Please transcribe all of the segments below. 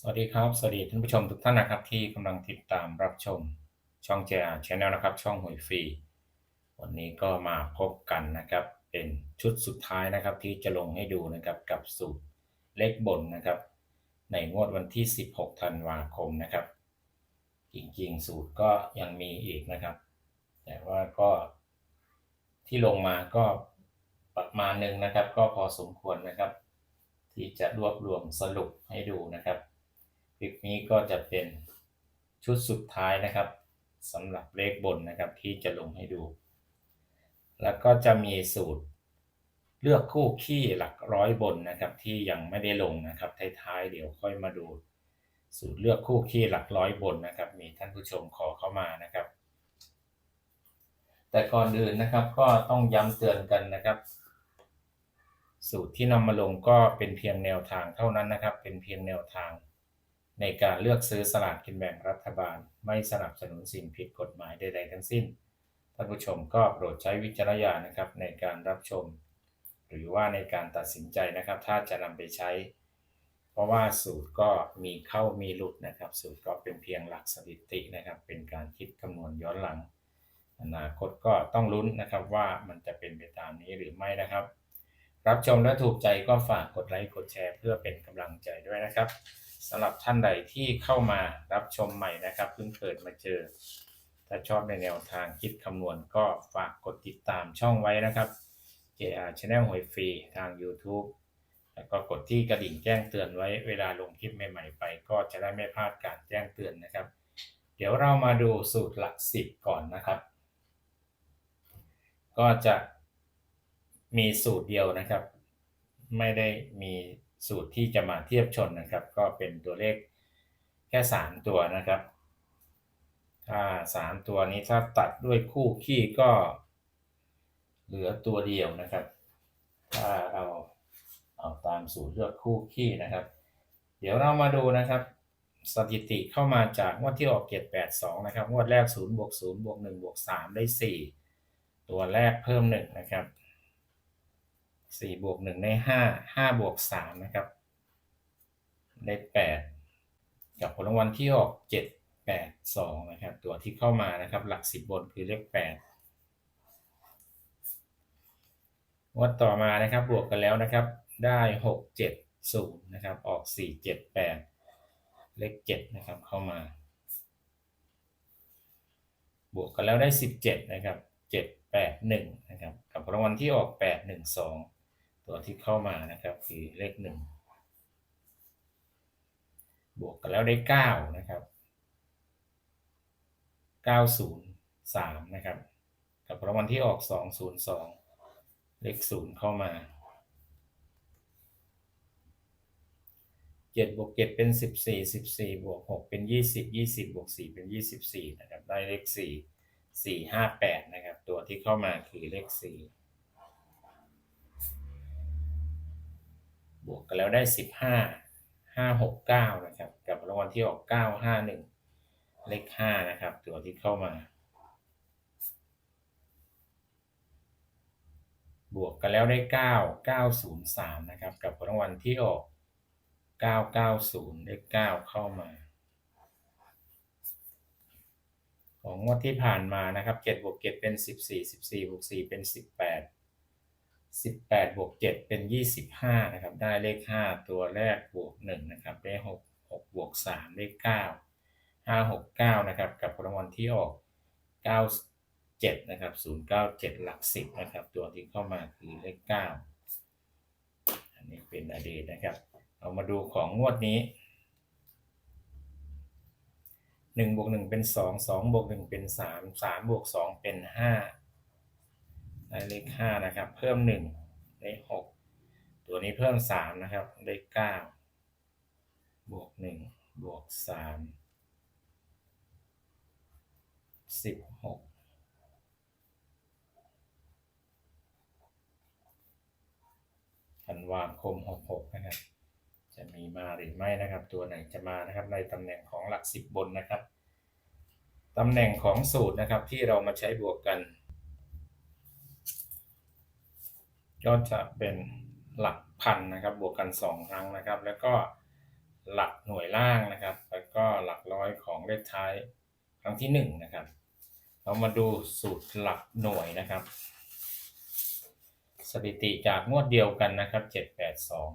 สวัสดีครับ สวัสดีท่านผู้ชมทุกท่านนะครับ ที่กำลังติดตามรับชมช่อง JR Channel นะครับ ช่องหวยฟรี วันนี้ก็มาพบกันนะครับ เป็นชุดสุดท้ายนะครับที่จะลงให้ดูนะครับกับสูตรเลขบนนะครับ ในงวดวันที่ 16 ธันวาคมนะครับ จริงๆ สูตรก็ยังมีอีกนะครับ แต่ว่าก็ที่ลงมาก็ประมาณหนึ่งนะครับ ก็พอสมควรนะครับ ที่จะรวบรวมสรุปให้ดูนะครับ คลิปนี้ก็จะเป็นชุดสุดท้ายนะครับสำหรับเลขบนนะครับที่จะลงให้ดู แล้วก็จะมีสูตรเลือกคู่ขี้หลักร้อยบนนะครับที่ยังไม่ได้ลงนะครับท้ายๆเดี๋ยวค่อยมาดู สูตรเลือกคู่ขี้หลักร้อยบนนะครับ มีท่านผู้ชมขอเข้ามานะครับ แต่ก่อนอื่นนะครับก็ต้องย้ำเตือนกันนะครับ สูตรที่นำมาลงก็เป็นเพียงแนวทางเท่านั้นนะครับ เป็นเพียงแนวทาง ในการเลือกซื้อสลากกินแบ่งรัฐบาล ไม่สนับสนุนสิ่งผิดกฎหมายใดๆทั้งสิ้น ท่านผู้ชมก็โปรดใช้วิจารณญาณนะครับในการรับชม หรือว่าในการตัดสินใจนะครับ ถ้าจะนำไปใช้ เพราะว่าสูตรก็มีเข้ามีหลุดนะครับ สูตรก็เป็นเพียงหลักสถิตินะครับ เป็นการคิดคำนวณย้อนหลัง อนาคตก็ต้องลุ้นนะครับว่ามันจะเป็นไปตามนี้หรือไม่นะครับ รับชมและถูกใจก็ฝากกดไลค์กดแชร์ เพื่อเป็นกำลังใจด้วยนะครับ สำหรับท่านใดที่เข้ามารับชมใหม่นะครับเพิ่งเปิดมาเจอ ถ้าชอบในแนวทางคิดคำนวณก็ฝากกดติดตามช่องไว้นะครับ JR Channel หวยฟรีทาง YouTube แล้วก็กดที่กระดิ่งแจ้งเตือนไว้เวลาลงคลิปใหม่ๆไป ก็จะได้ไม่พลาดการแจ้งเตือนนะครับ เดี๋ยวเรามาดูสูตรหลักสิบก่อนนะครับ ก็จะมีสูตรเดียวนะครับ ไม่ได้มี สูตรที่จะมาเทียบชนนะครับ ก็เป็นตัวเลขแค่ 3 ตัวนะครับ ถ้า 3 ตัวนี้ถ้าตัดด้วยคู่ขี้ก็เหลือตัวเดียวนะครับ ถ้าเอาเอาตามสูตรเลือกคู่ขี้นะครับ เดี๋ยวเรามาดูนะครับ สถิติเข้ามาจากงวดที่ออกเกียรแปดสองนะครับงวดแรก0บวก0บวก1บวก3ได้ 4 ตัวแรกเพิ่ม 1 นะครับ สี่บวกหนึ่งได้ห้าห้าบวกสามนะครับ ได้แปดกับผลรางวัลที่ออกเจ็ดแปดสองนะครับ ตัวที่เข้ามานะครับ หลักสิบบนคือเลขแปดงวดต่อมานะครับบวกกันแล้วนะครับ ได้หกเจ็ดศูนย์นะครับ ออกสี่เจ็ดแปดเลขเจ็ดนะครับเข้ามา บวกกันแล้วได้สิบเจ็ดนะครับเจ็ดแปดหนึ่งนะครับ กับรางวัลที่ออกแปดหนึ่งสอง ตัวที่เข้ามานะครับคือเลขหนึ่งบวกกันแล้วได้เก้านะครับเก้าศูนย์สามนะครับ กับรางวัลที่ออกสองศูนย์สองเลขศูนย์เข้ามาเจ็ดบวกเจ็ดเป็นสิบสี่สิบสี่บวกหกเป็นยี่สิบยี่สิบบวกสี่เป็นยี่สิบสี่นะครับ ได้เลขสี่สี่ห้าแปดนะครับ ตัวที่เข้ามาคือเลขสี่ บวกกันแล้วได้สิบห้าห้าหกเก้านะครับ กับรางวัลที่ออกเก้าห้าหนึ่งเลขห้านะครับ ตัวที่เข้ามา บวกกันแล้วได้เก้าเก้าศูนย์สามนะครับ กับรางวัลที่ออกเก้าเก้าศูนย์เลขเก้าเข้ามา ของงวดที่ผ่านมานะครับเจ็ดบวกเจ็ดเป็นสิบสี่สิบสี่บวกสี่เป็นสิ บแปดสิบแปดบวกเจ็ดเป็นยี่สิบห้านะครับได้เลขห้าตัวแรกบวกหนึ่งนะครับได้หกหกบวกสามเลขเก้าห้าหกเก้านะครับกับรางวัลที่ออกเก้าเจ็ดนะครับศูนย์เก้าเจ็ดหลักสิบนะครับตัวที่เข้ามาคือเลขเก้าอันนี้เป็นอดีตนะครับ เรามาดูของงวดนี้หนึ่งบวกหนึ่งเป็นสองสองบวกหนึ่งเป็นสามสามบวกสองเป็นห้า ได้เลขห้านะครับ เพิ่มหนึ่งได้หกตัวนี้เพิ่มสามนะครับ ได้เก้าบวกหนึ่งบวกสามสิบหกธันวาคมหกหกนะครับจะมีมาหรือไม่นะครับ ตัวไหนจะมานะครับ ในตำแหน่งของหลักสิบบนนะครับตำแหน่งของสูตรนะครับที่เรามาใช้บวกกัน ก็จะเป็นหลักพันนะครับ บวกกัน 2 ครั้งนะครับ แล้วก็หลักหน่วยล่างนะครับ แล้วก็หลักร้อยของเลขท้ายครั้งที่หนึ่งนะครับ เรามาดูสูตรหลักหน่วยนะครับ สถิติจากงวดเดียวกันนะครับเจ็ดแปดสอง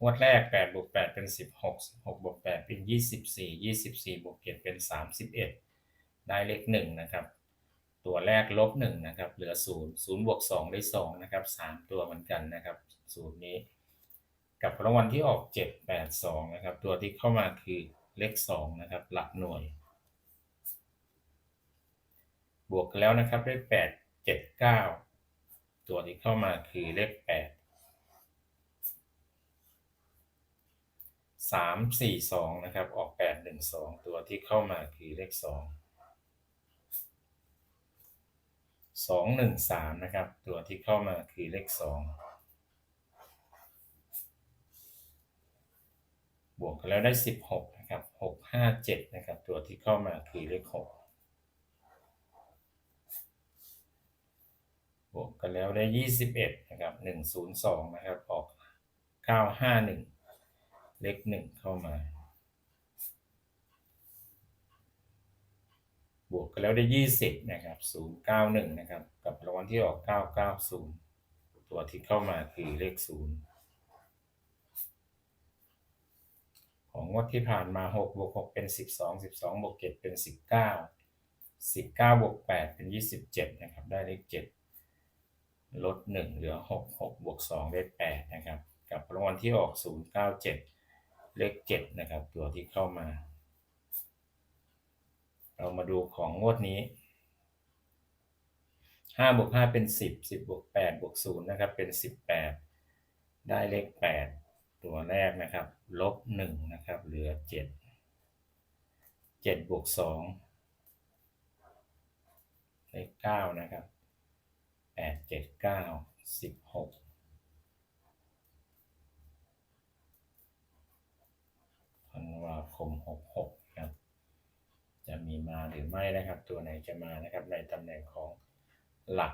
งวดแรกแปดบวกแปดเป็นสิบหกสิบหกบวกแปดเป็นยี่สิบสี่ยี่สิบสี่บวกเจ็ดเป็นสามสิบเอ็ดได้เลขหนึ่งนะครับ ตัวแรกลบหนึ่งนะครับเหลือศูนย์ศูนย์บวกสองได้สองนะครับสามตัวเหมือนกันนะครับสูตรนี้ กับรางวัลที่ออกเจ็ดแปดสองนะครับตัวที่เข้ามาคือเลขสองนะครับหลักหน่วย บวกแล้วนะครับเลขแปดเจ็ดเก้าตัวที่เข้ามาคือเลขแปดสามสี่สองนะครับออกแปดหนึ่งสองตัวที่เข้ามาคือเลขส องสองหนึ่งสามนะครับ ตัวที่เข้ามาคือเลขสองบวกกันแล้วได้สิบหกนะครับหกห้าเจ็ดนะครับ ตัวที่เข้ามาคือเลขหกบวกกันแล้วได้ยี่สิบเอ็ดนะครับหนึ่งศูนย์สองนะครับ ออกเก้าห้าหนึ่งเลขหนึ่งเข้ามา บวกกันแล้วได้ยี่สิบนะครับศูนย์เก้าหนึ่งนะครับ กับรางวัลที่ออกเก้าเก้าศูนย์ตัวที่เข้ามาคือเลขศูนย์ของงวดที่ผ่านมาหกบวกหกเป็นสิบสองสิบสองบวกเจ็ดเป็นสิบเก้าสิบเก้าบวกแปดเป็นยี่สิบเจ็ดนะครับ ได้เลขเจ็ดลดหนึ่งเหลือหกหกบวกสองได้แปดนะครับ กับรางวัลที่ออกศูนย์เก้าเจ็ดเลขเจ็ดนะครับ ตัวที่เข้ามา เรามาดูของงวดนี้ห้าบวกห้าเป็นสิบสิบบวกแปดบวกศูนย์นะครับเป็นสิบแปดได้เลขแปดตัวแรกนะครับ ลบหนึ่งนะครับเหลือเจ็ดเจ็ดบวกสองเลขเก้านะครับแปดเจ็ดเก้าสิบหกธันวาคมหกหก จะมีมาหรือไม่นะครับ ตัวไหนจะมานะครับ ในตำแหน่งของหลัก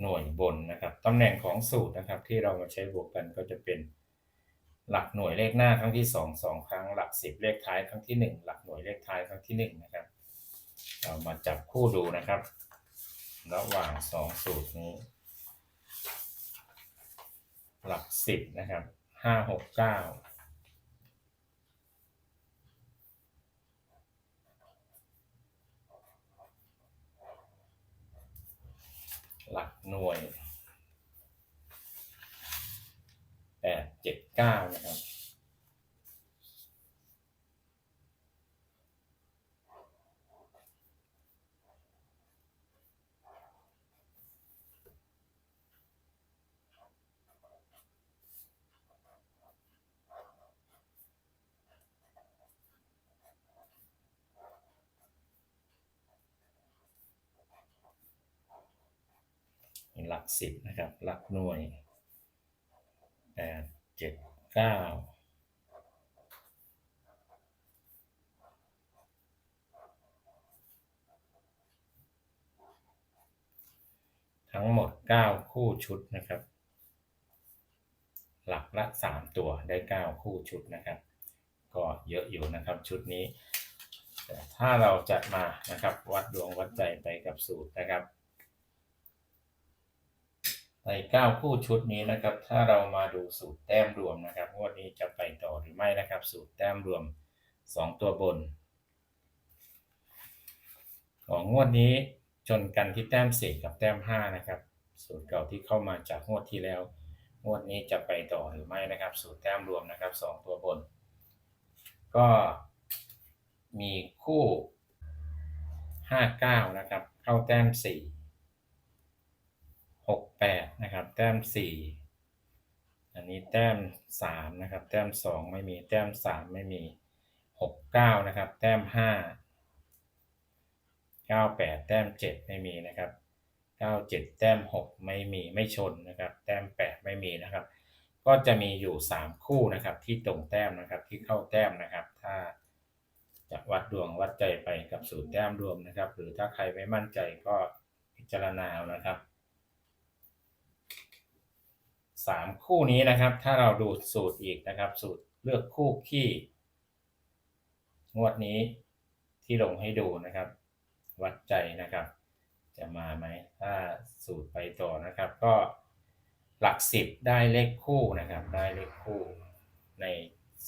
หน่วยบนนะครับตำแหน่งของสูตรนะครับ ที่เรามาใช้บวกกันก็จะเป็นหลักหน่วยเลขหน้าครั้งที่ 2 2 ครั้ง หลัก 10 เลขท้ายครั้งที่ 1 หลักหน่วยเลขท้ายครั้งที่ 1 นะครับ เรามาจับคู่ดูนะครับ ระหว่าง 2 สูตรนี้ หลัก 10 นะครับ 5 6 9 หลักหน่วยแปดเจ็ดเก้านะครับ หลักสิบนะครับ หลักหน่วยแปดเจ็ดเก้าทั้งหมดเก้าคู่ชุดนะครับ หลักละสามตัวได้เก้าคู่ชุดนะครับ ก็เยอะอยู่นะครับชุดนี้ แต่ถ้าเราจะมานะครับวัดดวงวัดใจไปกับสูตรนะครับ ใน9คู่ชุดนี้นะครับ ถ้าเรามาดูสูตรแต้มรวมนะครับงวดนี้จะไปต่อหรือไม่นะครับ สูตรแต้มรวม 2 ตัวบน ของงวดนี้ชนกันที่แต้มสี่กับแต้ม5นะครับสูตรเก่าที่เข้ามาจากงวดที่แล้ว งวดนี้จะไปต่อหรือไม่นะครับ สูตรแต้มรวมนะครับ 2 ตัวบน ก็มีคู่ 59 นะครับ เข้าแต้ม 4 หกแปดนะครับ แต้มสี่อันนี้แต้มสามนะครับ แต้มสองไม่มี แต้มสามไม่มีหกเก้านะครับ แต้มห้าเก้าแปดแต้มเจ็ดไม่มีนะครับเก้าเจ็ดแต้มหกไม่มี ไม่ชนนะครับ แต้มแปดไม่มีนะครับ ก็จะมีอยู่สามคู่นะครับ ที่ตรงแต้มนะครับ ที่เข้าแต้มนะครับ ถ้าจะวัดดวงวัดใจไปกับสูตรแต้มรวมนะครับ หรือถ้าใครไม่มั่นใจก็พิจารณาเอานะครับ สามคู่นี้นะครับ ถ้าเราดูสูตรอีกนะครับ สูตรเลือกคู่ที่งวดนี้ที่ลงให้ดูนะครับ วัดใจนะครับ จะมาไหมถ้าสูตรไปต่อนะครับ ก็หลักสิบได้เลขคู่นะครับ ได้เลขคู่ ใน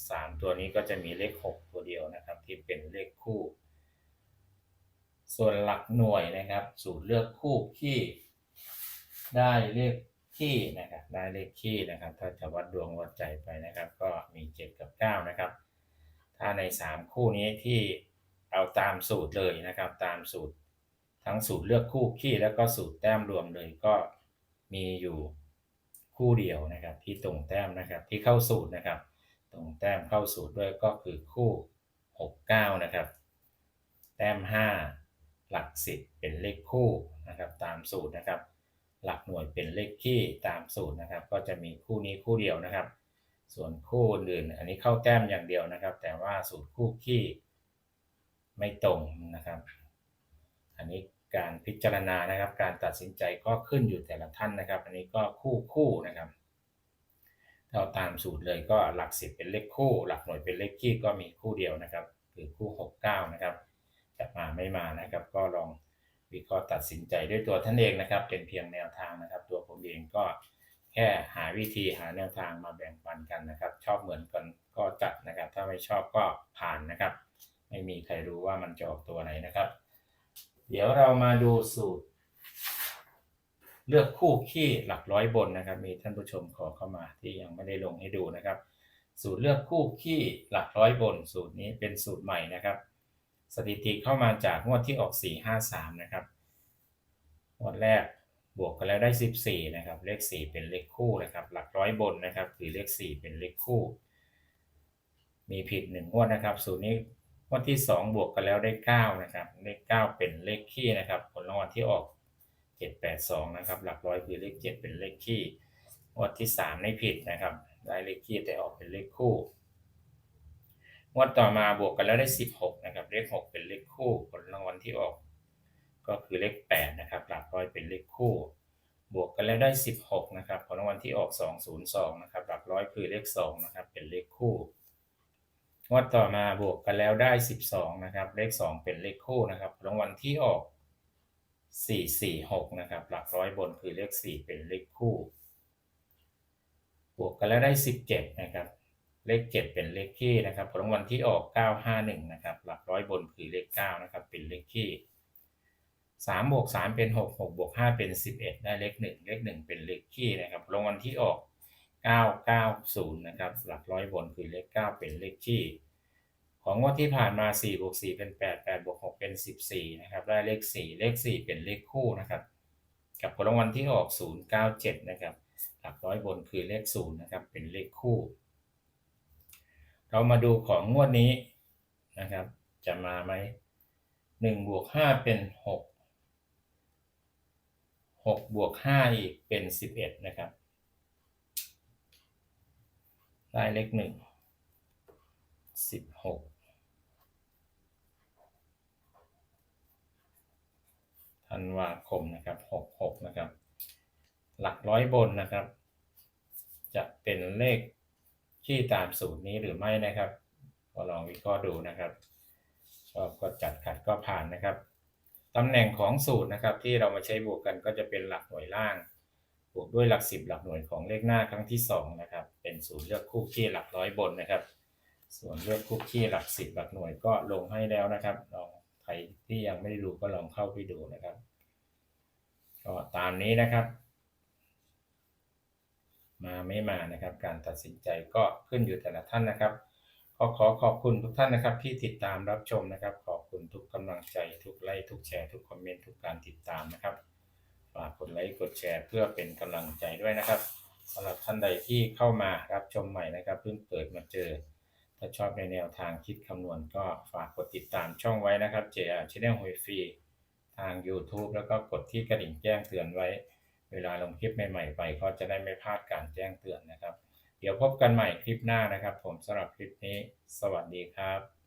สามตัวนี้ก็จะมีเลขหกตัวเดียวนะครับ ที่เป็นเลขคู่ ส่วนหลักหน่วยนะครับ สูตรเลือกคู่ขี้ได้เลข ขี้นะครับได้เลขขี้นะครับ ถ้าจะวัดดวงวัดใจไปนะครับ ก็มีเจ็ดกับเก้านะครับ ถ้าในสามคู่นี้ที่เอาตามสูตรเลยนะครับ ตามสูตร ทั้งสูตรเลือกคู่ขี้แล้วก็สูตรแต้มรวมเลยก็มีอยู่คู่เดียวนะครับ ที่ตรงแต้มนะครับที่เข้าสูตรนะครับ ตรงแต้มเข้าสูตรด้วยก็คือคู่ 6 9 นะครับ แต้ม 5 หลักสิบเป็นเลขคู่นะครับ ตามสูตรนะครับ หลักหน่วยเป็นเลขคี่ตามสูตรนะครับ ก็จะมีคู่นี้คู่เดียวนะครับ ส่วนคู่อื่นอันนี้เข้าแต้มอย่างเดียวนะครับ แต่ว่าสูตรคู่ขี้ไม่ตรงนะครับ อันนี้การพิจารณานะครับ การตัดสินใจก็ขึ้นอยู่แต่ละท่านนะครับ อันนี้ก็คู่คู่นะครับเราตามสูตรเลยก็หลักสิบเป็นเลขคู่ หลักหน่วยเป็นเลขคี่ก็มีคู่เดียวนะครับ คือคู่หกเก้านะครับจะมาไม่มานะครับ ก็ลอง วิเคราะห์ตัดสินใจด้วยตัวท่านเองนะครับ เป็นเพียงแนวทางนะครับ ตัวผมเองก็แค่หาวิธีหาแนวทางมาแบ่งปันกันนะครับ ชอบเหมือนกันก็จัดนะครับ ถ้าไม่ชอบก็ผ่านนะครับ ไม่มีใครรู้ว่ามันจะออกตัวไหนนะครับ เดี๋ยวเรามาดูสูตร เลือกคู่ขี้หลักร้อยบนนะครับ มีท่านผู้ชมขอเข้ามาที่ยังไม่ได้ลงให้ดูนะครับ สูตรเลือกคู่ขี้หลักร้อยบน สูตรนี้เป็นสูตรใหม่นะครับ สถิติเข้ามาจากงวดที่ออก 453 นะครับงวดแรกบวกกันแล้วได้ 14 นะครับ เลข 4 เป็นเลขคู่นะครับ หลักร้อยบนนะครับ คือเลข 4 เป็นเลขคู่ มีผิด 1 งวดนะครับ สูตรนี้งวดที่ 2 บวกกันแล้วได้ 9 นะครับ เลข 9 เป็นเลขคี่นะครับ ผลรางวัลที่ออก 782 นะครับ หลักร้อยคือเลข 7 เป็นเลขคี่งวดที่ 3 ไม่ผิดนะครับ ได้เลขคี่แต่ออกเป็นเลขคู่ งวดต่อมาบวกกันแล้วได้ 16 นะครับ เลข 6 เป็นเลขคู่ ผลรางวัลที่ออก ก็คือเลข 8 นะครับ หลักร้อยเป็นเลขคู่ บวกกันแล้วได้ 16 นะครับ ผลรางวัลที่ออก 202 นะครับ หลักร้อยคือเลข 2 นะครับ เป็นเลขคู่ งวดต่อมาบวกกันแล้วได้ 12 นะครับ เลข 2 เป็นเลขคู่นะครับ ผลรางวัลที่ออก 446 นะครับ หลักร้อยบนคือเลข 4 เป็นเลขคู่ บวกกันแล้วได้ 17 นะครับ เลข 7 เป็นเลขคี่นะครับผลรางวัลที่ออก 951 นะครับ หลักร้อยบนคือเลข 9 นะครับ เป็นเลขคี่3บวก3เป็น 6 6บวก5เป็น 11 ได้เลข 1 เลข 1 เป็นเลขคี่นะครับผลรางวัลที่ออก 990 นะครับ หลักร้อยบนคือเลข 9 เป็นเลขคี่ ของงวดที่ผ่านมา 4 บวก 4 เป็น 8 8 บวก 6 เป็น 14 นะครับ ได้เลข 4 เลข 4 เป็นเลขคู่นะครับ กับผลรางวัลที่ออก 097 นะครับ หลักร้อยบนคือเลข 0 นะครับ เป็นเลขคู่ เรามาดูของงวดนี้นะครับ จะมาไหม1บวก5เป็น6 6บวก5อีกเป็น11นะครับได้เลข1 16ธันวาคมนะครับ66นะครับ หลักร้อยบนนะครับ จะเป็นเลข ที่ตามสูตรนี้หรือไม่นะครับ ก็ลองวิเคราะห์ดูนะครับชอบก็จัดขัดก็ผ่านนะครับตำแหน่งของสูตรนะครับ ที่เรามาใช้บวกกันก็จะเป็นหลักหน่วยล่าง บวกด้วยหลักสิบหลักหน่วยของเลขหน้าครั้งที่สองนะครับ เป็นสูตรเลือกคู่ขี้หลักร้อยบนนะครับ ส่วนเลือกคู่ขี้หลักสิบหลักหน่วยก็ลงให้แล้วนะครับลองใครที่ยังไม่ได้ดูก็ลองเข้าไปดูนะครับ ก็ตามนี้นะครับ มาไม่มานะครับ การตัดสินใจก็ขึ้นอยู่แต่ละท่านนะครับก็ขอขอบคุณทุกท่านนะครับ ที่ติดตามรับชมนะครับ ขอบคุณทุกกำลังใจ ทุกไลค์ทุกแชร์ทุกคอมเมนต์ทุกการติดตามนะครับฝากกดไลค์กดแชร์เพื่อเป็นกำลังใจด้วยนะครับสำหรับท่านใดที่เข้ามารับชมใหม่นะครับเพิ่งเปิดมาเจอ ถ้าชอบในแนวทางคิดคำนวณก็ฝากกดติดตามช่องไว้นะครับ JR Channel หวยฟรีทาง YouTube แล้วก็กดที่กระดิ่งแจ้งเตือนไว้ เวลาลงคลิปใหม่ๆไปก็จะได้ไม่พลาดการแจ้งเตือนนะครับ เดี๋ยวพบกันใหม่คลิปหน้านะครับ ผมสำหรับคลิปนี้ สวัสดีครับ